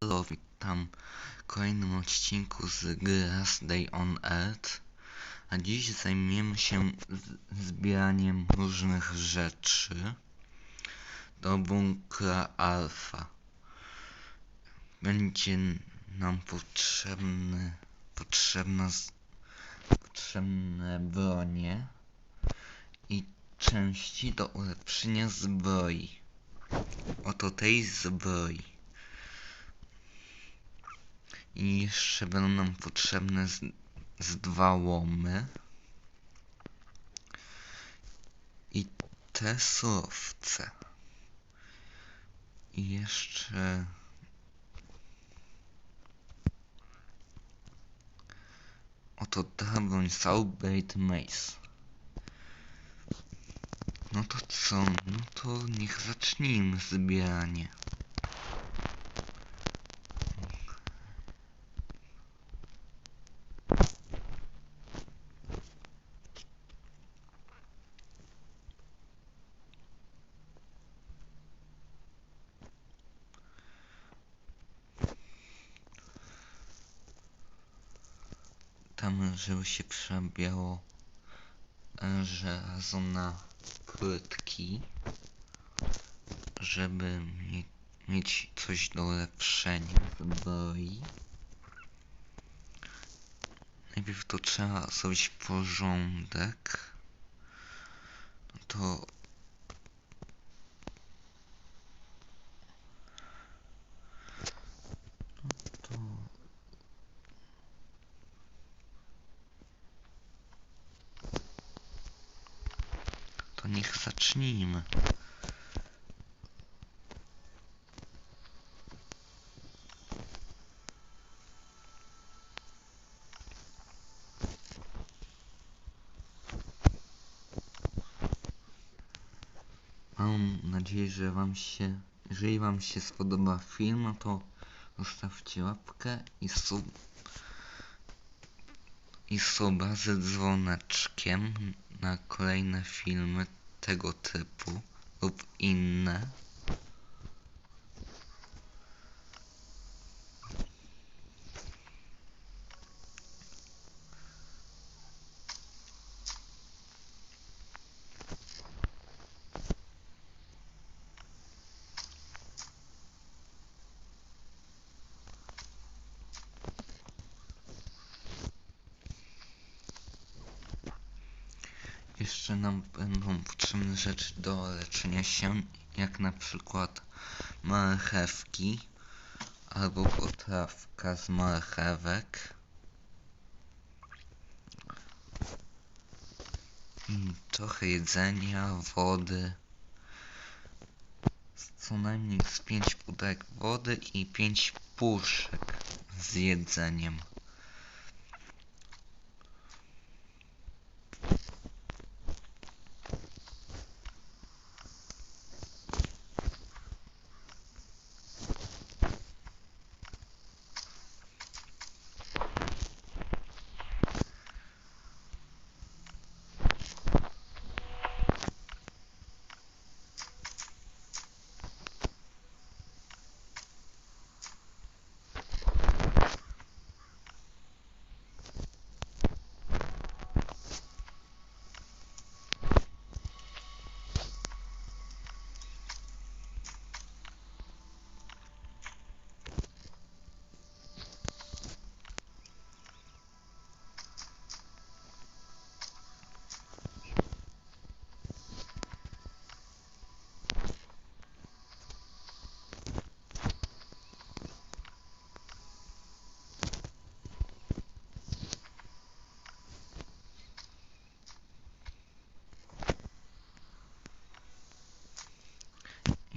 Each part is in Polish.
Hello, witam w kolejnym odcinku z gry Day on Earth. A dziś zajmiemy się zbieraniem różnych rzeczy do bunkra Alfa. Będzie nam potrzebny, potrzebna, potrzebne bronie i części do ulepszenia zbroi. Oto tej zbroi. I jeszcze będą nam potrzebne z, z dwa łomy. I te surowce. I jeszcze... Oto ta broń Southgate Mace. No to co? No to niech zacznijmy zbieranie. Żeby się przerabiało e, żelazo na płytki, żeby mie mieć coś do ulepszenia zbroi. Najpierw to trzeba zrobić porządek. To to niech zacznijmy. Mam nadzieję, że wam się, jeżeli wam się spodoba film, to zostawcie łapkę i sub i suba ze dzwoneczkiem na kolejne filmy tego typu lub inne. Jeszcze nam będą potrzebne rzeczy do leczenia się, jak na przykład marchewki albo potrawka z marchewek. Trochę jedzenia, wody. Co najmniej z 5 pudełek wody i 5 puszek z jedzeniem.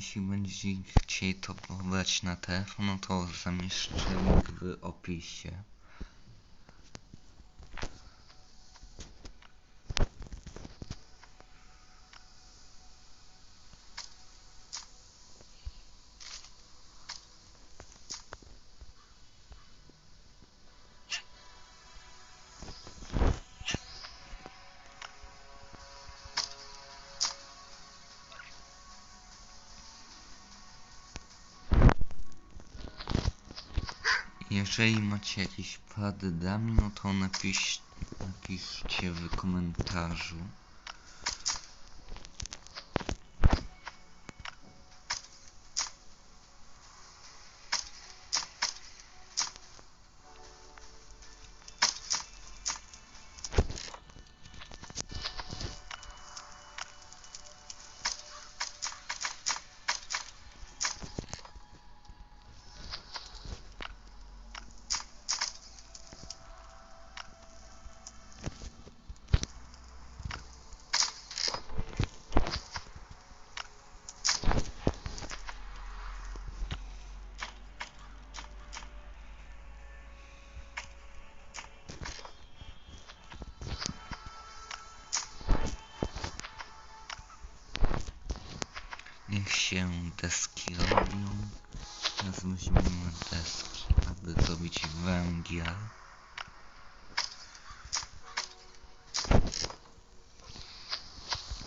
Jeśli będziecie chcieli to pobrać na telefon, no to zamieszczę w opisie. Jeżeli macie jakieś porady dla mnie, no to napisz, napiszcie w komentarzu. Się deski robią. Teraz weźmiemy deski, aby zrobić węgiel.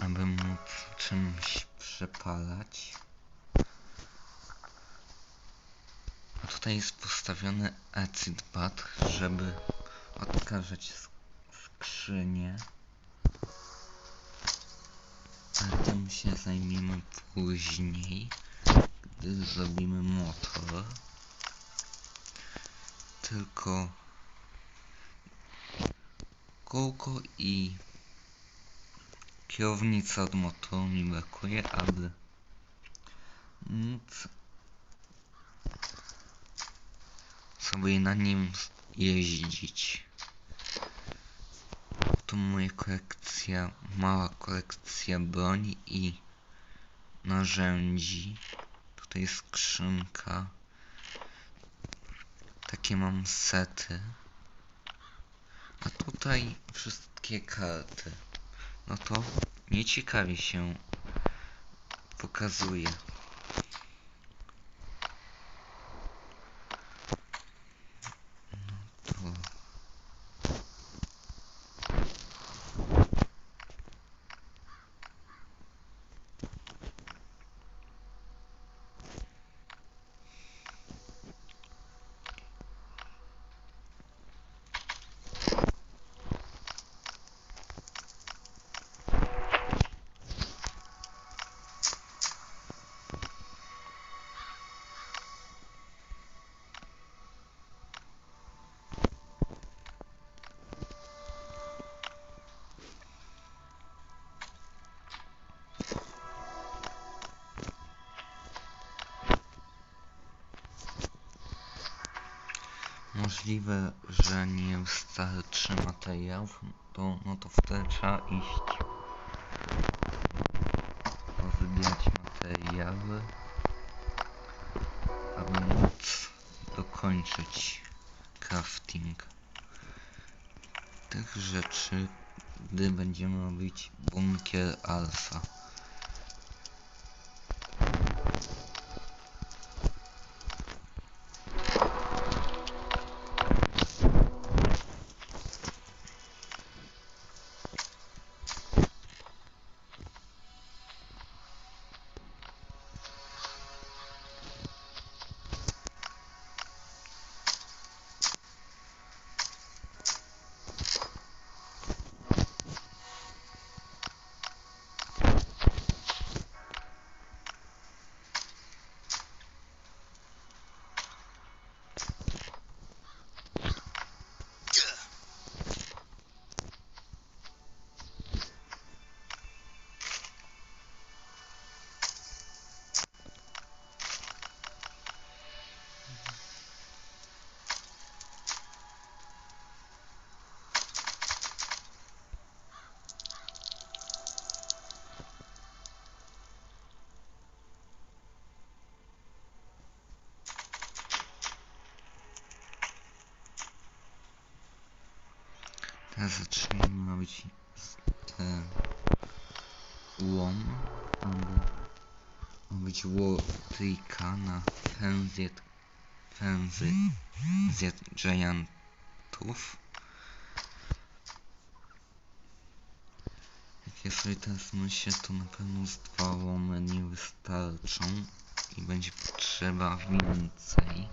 Aby móc czymś przepalać. A tutaj jest postawiony acid bath, żeby odkażać sk- skrzynię. Tym się zajmiemy później, gdy zrobimy motor. Tylko kółko i kierownica od motoru mi brakuje, aby móc sobie na nim jeździć. To moja kolekcja, mała kolekcja broni i narzędzi. Tutaj skrzynka. Takie mam sety. A tutaj wszystkie karty. No to nieciekawie się pokazuje. Możliwe, że nie wystarczy materiałów, to, no to wtedy trzeba iść pozbierać materiały, aby móc dokończyć crafting tych rzeczy, gdy będziemy robić bunkier alfa. Teraz zacznijmy robić ten łom, aby robić łotyjka na pędzet, pędzy zjad giantów. Jak ja sobie teraz myślę, to na pewno z dwa łomy nie wystarczą i będzie potrzeba więcej.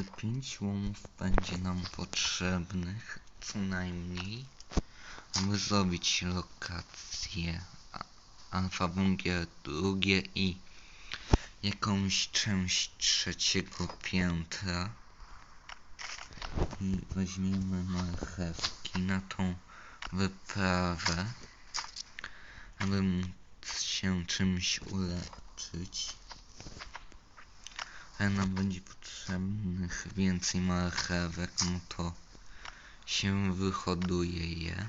Z 5 łomów będzie nam potrzebnych co najmniej, aby zrobić lokację alfa bunkier drugie i jakąś część trzeciego piętra. I weźmiemy marchewki na tą wyprawę, aby móc się czymś uleczyć. Nam będzie potrzebnych więcej marchewek, no to się wyhoduje je.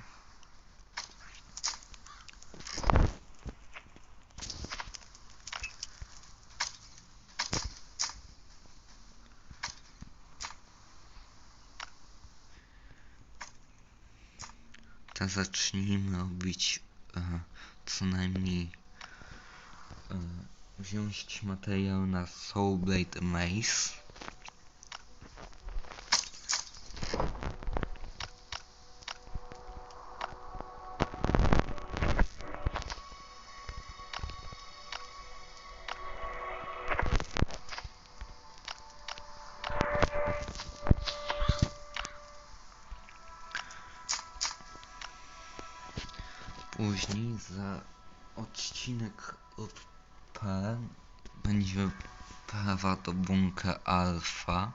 To zacznijmy robić e, co najmniej e, wziąć materiał na Soulblade Maze. Później za odcinek od P będzie prawa do bunker alfa.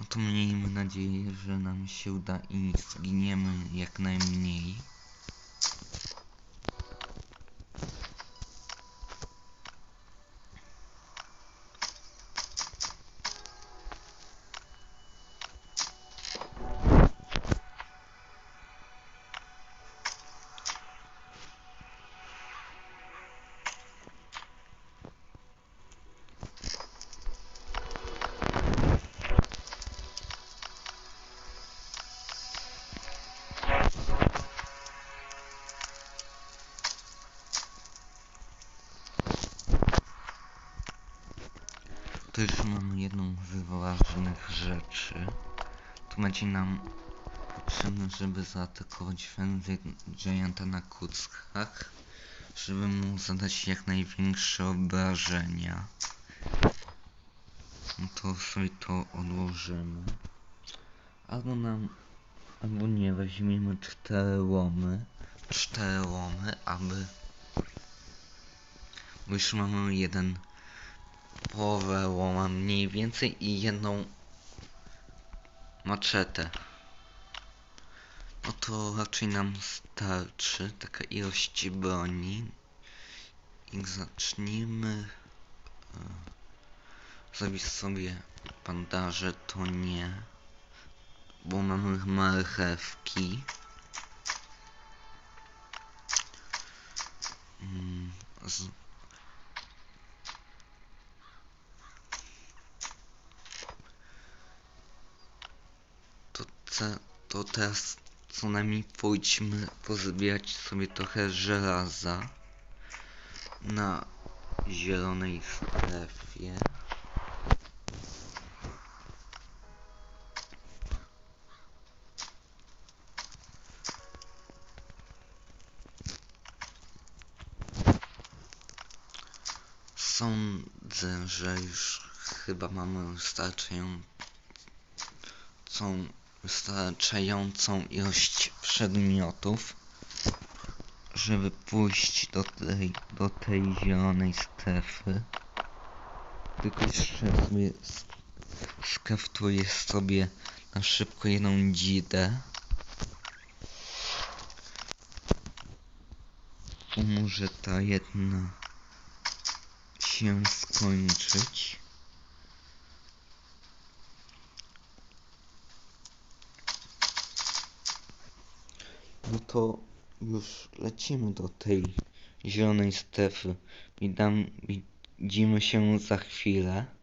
No to miejmy nadzieję, że nam się uda i zginiemy jak najmniej. To już mamy jedną z ważnych rzeczy. Tu będzie nam potrzebne, żeby zaatakować Frenzy Gianta na kuckach, żeby mu zadać jak największe obrażenia. No to sobie to odłożymy. Albo nam, albo nie, weźmiemy cztery łomy. Cztery łomy, aby... Bo już mamy jeden połowę łoma mniej więcej i jedną maczetę. No to raczej nam starczy taka ilość broni. I zacznijmy e, zrobić sobie bandaże, to nie. Bo mamy marchewki. Mm, z, to, teraz co najmniej pójdźmy pozbierać sobie trochę żelaza na zielonej strefie. Sądzę, że już chyba mamy wystarczającą wystarczającą ilość przedmiotów, żeby pójść do tej, do tej zielonej strefy. Tylko jeszcze sobie skraftuję sobie na szybko jedną dzidę. Może ta jedna się skończyć. No to już lecimy do tej zielonej strefy widzimy się za chwilę.